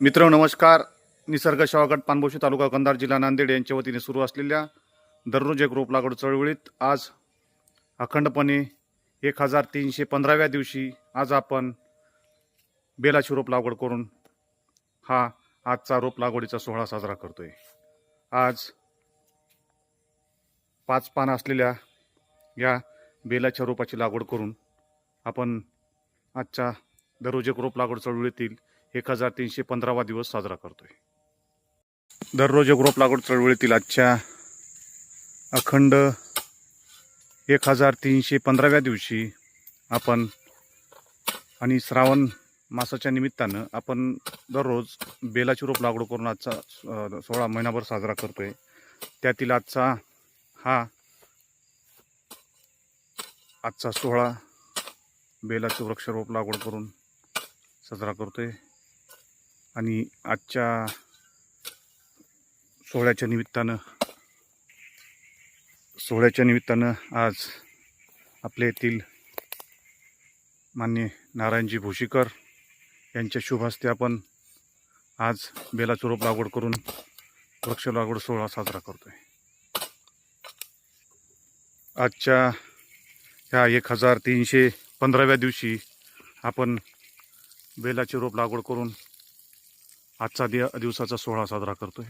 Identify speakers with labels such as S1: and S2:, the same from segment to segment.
S1: मित्र नमस्कार. निसर्ग शावागड पानबोशी तालुका कंधार जिल्हा नांदेड यांच्या वतीने सुरू असलेल्या दररोज एक रोप लागवड चळवळीत आज अखंडपणे एक हजार तीनशे पंधराव्या दिवशी आज आपण बेलाची रोप लागवड करून हा आजचा रोप लागवडीचा सोहळा साजरा करतोय. आज पाच पानं असलेल्या या बेलाच्या रोपाची लागवड करून आपण आजच्या दररोज एक रोप लागवड चळवळीतील एक हजार तीनशे पंधरावा दिवस साजरा करतोय. दररोज एक रोप लागवड चळवळीतील आजच्या अखंड एक हजार तीनशे पंधराव्या दिवशी आपण आणि श्रावण मासाच्या निमित्तानं आपण दररोज बेलाची रोप लागवड करून आजचा सोळा महिनाभर साजरा करतोय. त्यातील आजचा हा आजचा सोहळा बेलाचं वृक्षरोप लागवड करून साजरा करतोय. आणि आजच्या सोहळ्याच्या निमित्तानं सोहळ्याच्या निमित्तानं आज आपल्या येथील मान्य नारायणजी भोशीकर यांच्या शुभ हस्ते आपण आज बेलाचं रोप लागवड करून वृक्ष लागवड सोहळा साजरा करतो आहे आजच्या ह्या एक हजार तीनशे पंधराव्या दिवशी आपण बेलाची रोप लागवड करून आजचा दिवसाचा सोहळा साजरा करतोय.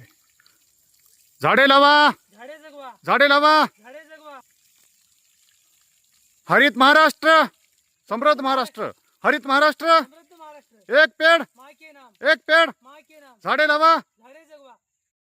S1: झाडे लावा!
S2: झाडे
S1: लावा! हरित महाराष्ट्र! समृद्ध महाराष्ट्र! हरित महाराष्ट्र! एक पेड! एक पेड! झाडे लावा!